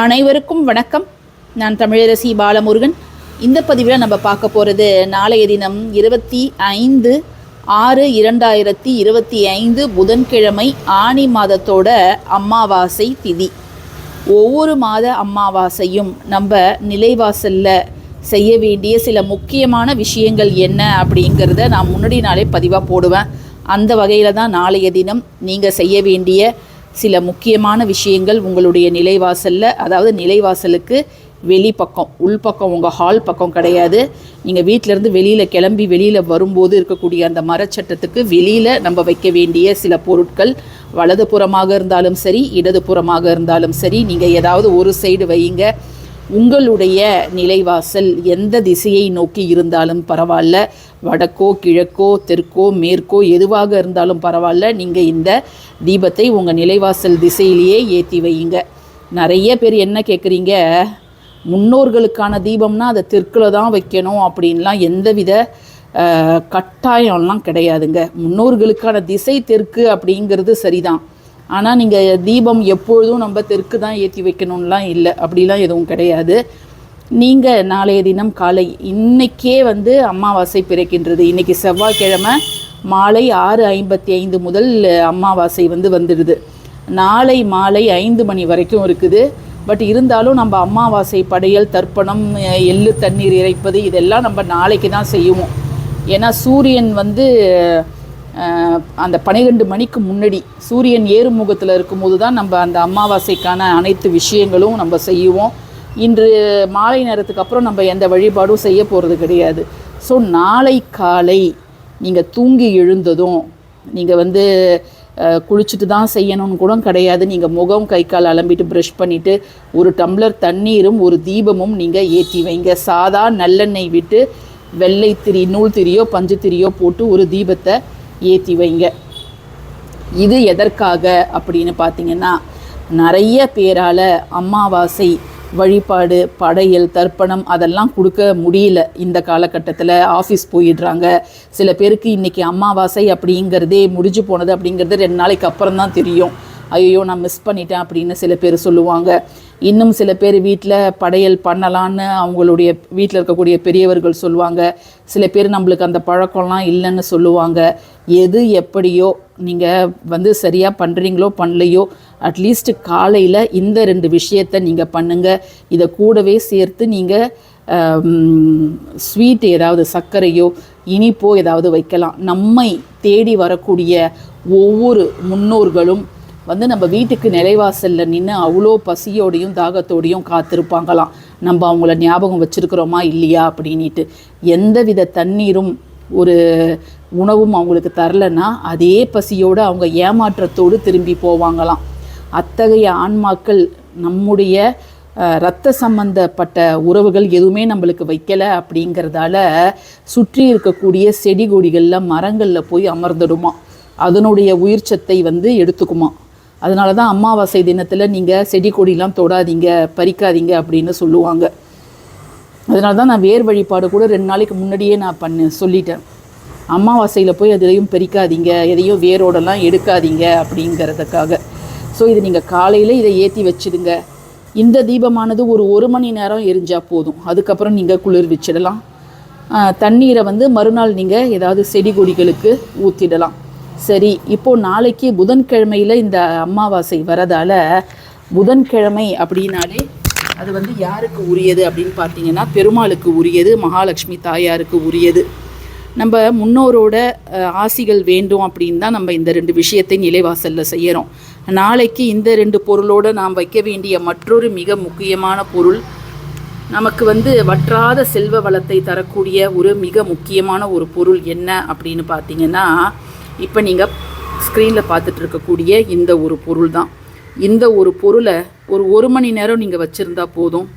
அனைவருக்கும் வணக்கம். நான் தமிழரசி பாலமுருகன். இந்த பதிவில் நம்ம பார்க்க போகிறது நாளைய தினம் இருபத்தி ஐந்து ஆறு இரண்டாயிரத்தி இருபத்தி ஐந்து புதன்கிழமை ஆனி மாதத்தோட அமாவாசை திதி. ஒவ்வொரு மாத அமாவாசையும் நம்ம நிலைவாசலில் செய்ய வேண்டிய சில முக்கியமான விஷயங்கள் என்ன அப்படிங்கிறத நான் முன்னாடி நாளே பதிவாக போடுவேன். அந்த வகையில் தான் நாளைய தினம் நீங்கள் செய்ய வேண்டிய சில முக்கியமான விஷயங்கள் உங்களுடைய நிலைவாசலில் அதாவது நிலைவாசலுக்கு வெளிப்பக்கம் உள்பக்கம் உங்கள் ஹால் பக்கம் கிடையாது. நீங்கள் வீட்டிலேருந்து வெளியில் கிளம்பி வெளியில் வரும்போது இருக்கக்கூடிய அந்த மரச்சட்டத்துக்கு வெளியில் நம்ம வைக்க வேண்டிய சில பொருட்கள் வலதுபுறமாக இருந்தாலும் சரி இடதுபுறமாக இருந்தாலும் சரி நீங்கள் ஏதாவது ஒரு சைடு வையுங்க உங்களுடைய நிலைவாசல் எந்த திசையை நோக்கி இருந்தாலும் பரவாயில்ல வடக்கோ கிழக்கோ தெற்கோ மேற்கோ எதுவாக இருந்தாலும் பரவாயில்ல நீங்கள் இந்த தீபத்தை உங்கள் நிலைவாசல் திசையிலேயே ஏற்றி வையுங்க. நிறைய பேர் என்ன கேட்குறீங்க முன்னோர்களுக்கான தீபம்னா அதை தெற்கில் தான் வைக்கணும் அப்படின்லாம் எந்தவித கட்டாயம்லாம் கிடையாதுங்க. முன்னோர்களுக்கான திசை தெற்கு அப்படிங்கிறது சரிதான். ஆனால் நீங்கள் தீபம் எப்பொழுதும் நம்ம தெற்கு தான் ஏற்றி வைக்கணும்லாம் இல்லை. அப்படிலாம் எதுவும் கிடையாது. நீங்கள் நாளைய தினம் காலை இன்னைக்கே வந்து அமாவாசை பிறக்கின்றது. இன்றைக்கி செவ்வாய்க்கிழமை மாலை ஆறு ஐம்பத்தி ஐந்து முதல் அமாவாசை வந்து வந்துடுது. நாளை மாலை ஐந்து மணி வரைக்கும் இருக்குது. பட் இருந்தாலும் நம்ம அமாவாசை படையல் தர்ப்பணம் எள்ளு தண்ணீர் இறைப்பது இதெல்லாம் நம்ம நாளைக்கு தான் செய்வோம். ஏன்னா சூரியன் வந்து அந்த பன்னிரெண்டு மணிக்கு முன்னாடி சூரியன் ஏறுமுகத்தில் இருக்கும்போது தான் நம்ம அந்த அமாவாசைக்கான அனைத்து விஷயங்களும் நம்ம செய்வோம். இன்று மாலை நேரத்துக்கு அப்புறம் நம்ம எந்த வழிபாடும் செய்ய போகிறது கிடையாது. ஸோ நாளை காலை நீங்கள் தூங்கி எழுந்ததும் நீங்கள் வந்து குளிச்சுட்டு தான் செய்யணும்னு கூட கிடையாது. நீங்கள் முகம் கை கால் அலம்பிட்டு ப்ரஷ் பண்ணிவிட்டு ஒரு டம்ளர் தண்ணீரும் ஒரு தீபமும் நீங்கள் ஏற்றி வைங்க. சாதா நல்லெண்ணெய் விட்டு வெள்ளை திரி நூல் திரியோ பஞ்சு திரியோ போட்டு ஒரு தீபத்தை ஏற்றி வைங்க. இது எதற்காக அப்படின்னு பார்த்தீங்கன்னா நிறைய பேரால் அமாவாசை வழிபாடு படையல் தர்ப்பணம் அதெல்லாம் கொடுக்க முடியல. இந்த காலகட்டத்தில் ஆஃபீஸ் போயிடுறாங்க. சில பேருக்கு இன்றைக்கி அமாவாசை அப்படிங்கிறதே முடிஞ்சு போனது அப்படிங்கிறது ரெண்டு நாளைக்கு அப்புறம் தான் தெரியும். ஐயோ நான் மிஸ் பண்ணிட்டேன் அப்படின்னு சில பேர் சொல்லுவாங்க. இன்னும் சில பேர் வீட்டில் படையல் பண்ணலான்னு அவங்களுடைய வீட்டில் இருக்கக்கூடிய பெரியவர்கள் சொல்லுவாங்க. சில பேர் நம்மளுக்கு அந்த பழக்கம்லாம் இல்லைன்னு சொல்லுவாங்க. எது எப்படியோ நீங்கள் வந்து சரியாக பண்ணுறீங்களோ பண்ணலையோ அட்லீஸ்ட் காலையில் இந்த ரெண்டு விஷயத்தை நீங்கள் பண்ணுங்கள் இதை கூடவே சேர்த்து நீங்கள் ஸ்வீட் ஏதாவது சர்க்கரையோ இனிப்போ ஏதாவது வைக்கலாம். நம்மை தேடி வரக்கூடிய ஒவ்வொரு முன்னோர்களும் வந்து நம்ம வீட்டுக்கு நிலைவாசலில் நின்று அவ்வளோ பசியோடையும் தாகத்தோடையும் காத்திருப்பாங்களாம். நம்ம அவங்கள ஞாபகம் வச்சுருக்கிறோமா இல்லையா அப்படின்ட்டு எந்தவித தண்ணீரும் ஒரு உணவும் அவங்களுக்கு தரலன்னா அதே பசியோடு அவங்க ஏமாற்றத்தோடு திரும்பி போவாங்களாம். அத்தகைய ஆன்மாக்கள் நம்முடைய இரத்த சம்பந்தப்பட்ட உறவுகள் எதுவுமே நம்மளுக்கு வைக்கலை அப்படிங்கிறதால சுற்றி இருக்கக்கூடிய செடி கொடிகளில் மரங்களில் போய் அமர்ந்துடுமா. அதனுடைய உயிர் சத்தை வந்து எடுத்துக்குமா. அதனால தான் அமாவாசை தினத்தில் நீங்கள் செடி கொடிலாம் தொடாதீங்க பறிக்காதீங்க அப்படின்னு சொல்லுவாங்க. அதனால தான் நான் வேர் வழிபாடு கூட ரெண்டு நாளைக்கு முன்னாடியே நான் பண்ண சொல்லிட்டேன். அமாவாசையில் போய் எதையும் பறிக்காதீங்க எதையும் வேரோடலாம் எடுக்காதீங்க அப்படிங்கிறதுக்காக. ஸோ இது நீங்கள் காலையில் இதை ஏற்றி வச்சிடுங்க. இந்த தீபமானது ஒரு ஒரு மணி நேரம் எரிஞ்சால் போதும். அதுக்கப்புறம் நீங்கள் குளிர் வச்சிடலாம். தண்ணீரை வந்து மறுநாள் நீங்கள் ஏதாவது செடி கொடிகளுக்கு ஊற்றிடலாம் சரி இப்போது நாளைக்கு புதன்கிழமையில் இந்த அமாவாசை வரதால புதன்கிழமை அப்படின்னாலே அது வந்து யாருக்கு உரியது அப்படின்னு பார்த்தீங்கன்னா பெருமாளுக்கு உரியது மகாலட்சுமி தாயாருக்கு உரியது. நம்ம முன்னோரோட ஆசிகள் வேண்டும் அப்படின்னு தான் நம்ம இந்த ரெண்டு விஷயத்தை நிலைவாசலில் செய்கிறோம் நாளைக்கு இந்த ரெண்டு பொருளோடு நாம் வைக்க வேண்டிய மற்றொரு மிக முக்கியமான பொருள் நமக்கு வந்து வற்றாத செல்வ வளத்தை தரக்கூடிய ஒரு மிக முக்கியமான ஒரு பொருள் என்ன அப்படின்னு பார்த்தீங்கன்னா இப்போ நீங்கள் ஸ்க்ரீனில் பார்த்துட்டு இருக்கக்கூடிய இந்த ஒரு பொருள் தான் இந்த ஒரு பொருளை ஒரு ஒரு மணி நேரம் நீங்கள் வச்சுருந்தா போதும்.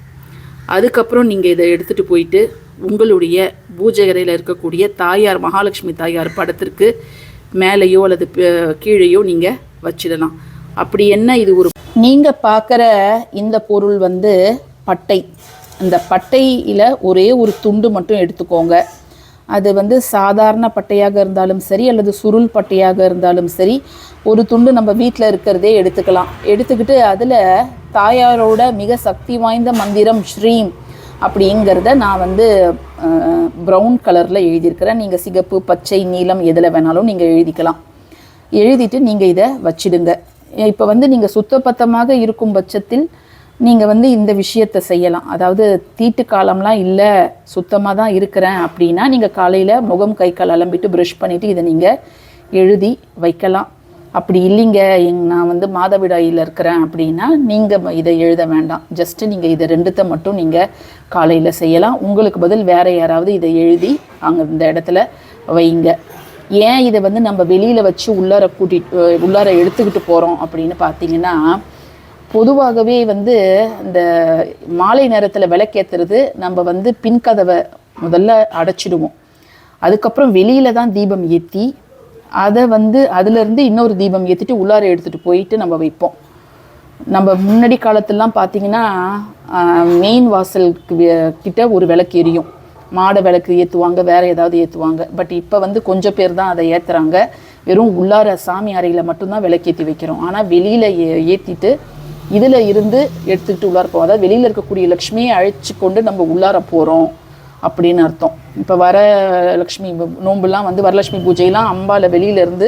அதுக்கப்புறம் நீங்கள் இதை எடுத்துகிட்டு போயிட்டு உங்களுடைய பூஜை அறையில் இருக்கக்கூடிய தாயார் மகாலட்சுமி தாயார் படத்திற்கு மேலேயோ அல்லது கீழேயோ நீங்கள் வச்சிடலாம். அப்படி என்ன இது ஒரு நீங்கள் பார்க்குற இந்த பொருள் வந்து பட்டை. அந்த பட்டையில் ஒரே ஒரு துண்டு மட்டும் எடுத்துக்கோங்க. அது வந்து சாதாரண பட்டையாக இருந்தாலும் சரி அல்லது சுருள் பட்டையாக இருந்தாலும் சரி ஒரு துண்டு நம்ம வீட்டில் இருக்கிறதே எடுத்துக்கலாம். எடுத்துக்கிட்டு அதில் தாயாரோட மிக சக்தி வாய்ந்த மந்திரம் ஸ்ரீம் அப்படிங்கிறத நான் வந்து ப்ரௌன் கலரில் எழுதியிருக்கிறேன். நீங்கள் சிகப்பு பச்சை நீலம் எதில் வேணாலும் நீங்கள் எழுதிக்கலாம். எழுதிட்டு நீங்கள் இதை வச்சிடுங்க. இப்போ வந்து நீங்கள் சுத்தபத்தமாக இருக்கும் பட்சத்தில் நீங்கள் வந்து இந்த விஷயத்தை செய்யலாம். அதாவது தீட்டு காலம்லாம் இல்லை சுத்தமாக தான் இருக்கிறேன் அப்படின்னா நீங்கள் காலையில் முகம் கை கால் அலம்பிட்டு ப்ரஷ் பண்ணிவிட்டு இதை நீங்கள் எழுதி வைக்கலாம். அப்படி இல்லைங்க எங் நான் வந்து மாதவிடாயில் இருக்கிறேன் அப்படின்னா நீங்கள் இதை எழுத வேண்டாம். ஜஸ்ட்டு நீங்கள் இதை ரெண்டுத்தை மட்டும் நீங்கள் காலையில் செய்யலாம். உங்களுக்கு பதில் வேறு யாராவது இதை எழுதி அங்கே இந்த இடத்துல வைங்க. ஏன் இதை வந்து நம்ம வெளியில் வச்சு உள்ளார கூட்டிகிட்டு உள்ளார எடுத்துக்கிட்டு போகிறோம் அப்படின்னு பார்த்தீங்கன்னா பொதுவாகவே வந்து இந்த மாலை நேரத்தில் விளக்கேற்றுறது நம்ம வந்து பின்கதவை முதல்ல அடைச்சிடுவோம். அதுக்கப்புறம் வெளியில தான் தீபம் ஏற்றி அதை வந்து அதுலேருந்து இன்னொரு தீபம் ஏற்றிட்டு உள்ளார எடுத்துகிட்டு போயிட்டு நம்ம வைப்போம். நம்ம முன்னாடி காலத்துலலாம் பார்த்தீங்கன்னா மெயின் வாசலுக்கு கிட்ட ஒரு விளக்கு எரியும். மாடை விளக்கு ஏற்றுவாங்க வேற ஏதாவது ஏற்றுவாங்க பட் இப்போ வந்து கொஞ்சம் பேர் தான் அதை ஏற்றுறாங்க வெறும் உள்ளார சாமி அறையில் மட்டும்தான் விளக்கேற்றி வைக்கிறோம். ஆனால் வெளியில் ஏ ஏற்றிட்டு இதில் இருந்து எடுத்துக்கிட்டு உள்ளார போவோம். அதாவது வெளியில் இருக்கக்கூடிய லக்ஷ்மியை அழைச்சி கொண்டு நம்ம உள்ளார போகிறோம் அப்படின்னு அர்த்தம். இப்போ வர லக்ஷ்மி நோம்புலாம் நோன்புலாம் வந்து வரலட்சுமி பூஜையெல்லாம் அம்பால வெளியில இருந்து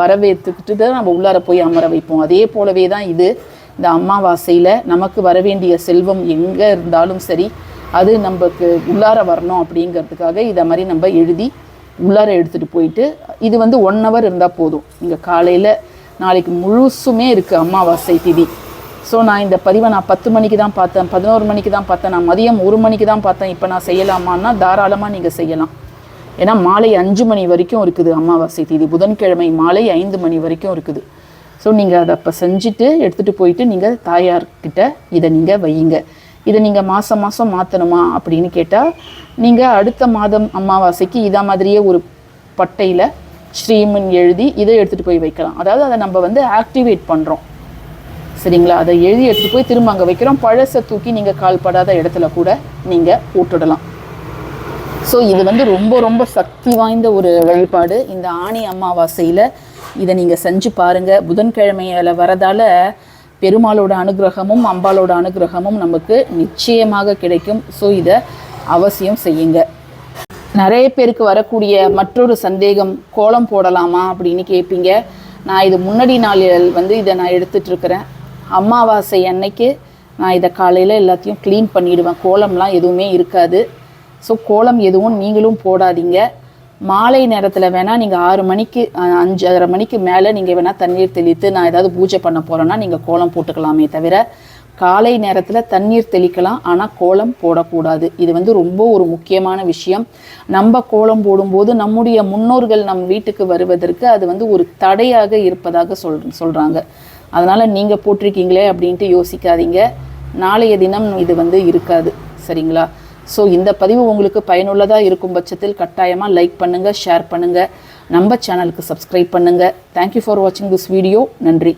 வரவேற்றுக்கிட்டு தான் நம்ம உள்ளார போய் அமர வைப்போம். அதே போலவே தான் இது இந்த அமாவாசையில் நமக்கு வரவேண்டிய செல்வம் எங்கே இருந்தாலும் சரி அது நமக்கு உள்ளார வரணும் அப்படிங்கிறதுக்காக இதை மாதிரி நம்ம எழுதி உள்ளார எடுத்துகிட்டு போயிட்டு இது வந்து ஒன் ஹவர் இருந்தால் போதும். இங்கே காலையில் நாளைக்கு முழுசுமே இருக்குது அமாவாசை திதி. ஸோ நான் இந்த பதிவை நான் பத்து மணிக்கு தான் பார்த்தேன் பதினோரு மணிக்கு தான் பார்த்தேன் நான் மதியம் ஒரு மணிக்கு தான் பார்த்தேன் இப்போ நான் செய்யலாமான்னா தாராளமாக நீங்கள் செய்யலாம். ஏன்னா மாலை அஞ்சு மணி வரைக்கும் இருக்குது அமாவாசை தேதி புதன்கிழமை மாலை ஐந்து மணி வரைக்கும் இருக்குது. ஸோ நீங்கள் அதை அப்போ செஞ்சுட்டு எடுத்துகிட்டு போயிட்டு நீங்கள் தாயார்கிட்ட இதை நீங்கள் வையுங்க. இதை நீங்கள் மாதம் மாதம் மாற்றணுமா அப்படின்னு கேட்டால் நீங்கள் அடுத்த மாதம் அமாவாசைக்கு இதை மாதிரியே ஒரு பட்டையில் ஸ்ரீமன் எழுதி இதை எடுத்துகிட்டு போய் வைக்கலாம். அதாவது அதை நம்ம வந்து ஆக்டிவேட் பண்ணுறோம் சரிங்களா? அதை எழுதி எடுத்துகிட்டு போய் திரும்ப அங்கே வைக்கிறோம். பழசை தூக்கி நீங்கள் கால்படாத இடத்துல கூட நீங்கள் போட்டுடலாம். ஸோ இது வந்து ரொம்ப ரொம்ப சக்தி வாய்ந்த ஒரு வழிபாடு. இந்த ஆணி அமாவாசையில் இதை நீங்கள் செஞ்சு பாருங்கள் புதன்கிழமையில் வரதால பெருமாளோட அனுகிரகமும் அம்பாலோட அனுகிரகமும் நமக்கு நிச்சயமாக கிடைக்கும். ஸோ இதை அவசியம் செய்யுங்க. நிறைய பேருக்கு வரக்கூடிய மற்றொரு சந்தேகம் கோலம் போடலாமா அப்படின்னு கேட்பீங்க நான் இது முன்னாடி நாளில் வந்து இதை நான் எடுத்துகிட்ருக்கிறேன் அமாவாசை அன்னைக்கு நான் இதை காலையில் எல்லாத்தையும் க்ளீன் பண்ணிடுவேன். கோலம்லாம் எதுவுமே இருக்காது. ஸோ கோலம் எதுவும் நீங்களும் போடாதீங்க. மாலை நேரத்தில் வேணால் நீங்கள் ஆறு மணிக்கு அஞ்சு அஞ்சரை மணிக்கு மேலே நீங்கள் வேணால் தண்ணீர் தெளித்து நான் ஏதாவது பூஜை பண்ண போகிறேன்னா நீங்கள் கோலம் போட்டுக்கலாமே தவிர காலை நேரத்தில் தண்ணீர் தெளிக்கலாம். ஆனால் கோலம் போடக்கூடாது. இது வந்து ரொம்ப ஒரு முக்கியமான விஷயம். நம்ம கோலம் போடும்போது நம்முடைய முன்னோர்கள் நம் வீட்டுக்கு வருவதற்கு அது வந்து ஒரு தடையாக இருப்பதாக சொல் சொல்கிறாங்க அதனால் நீங்கள் போட்டிருக்கீங்களே அப்படின்ட்டு யோசிக்காதீங்க. நாளைய தினம் இது வந்து இருக்காது. சரிங்களா? ஸோ இந்த பதிவு உங்களுக்கு பயனுள்ளதாக இருக்கும் பட்சத்தில் கட்டாயமாக லைக் பண்ணுங்கள் ஷேர் பண்ணுங்கள் நம்ம சேனலுக்கு சப்ஸ்கிரைப் பண்ணுங்கள் தேங்க்யூ ஃபார் வாட்சிங் திஸ் வீடியோ நன்றி.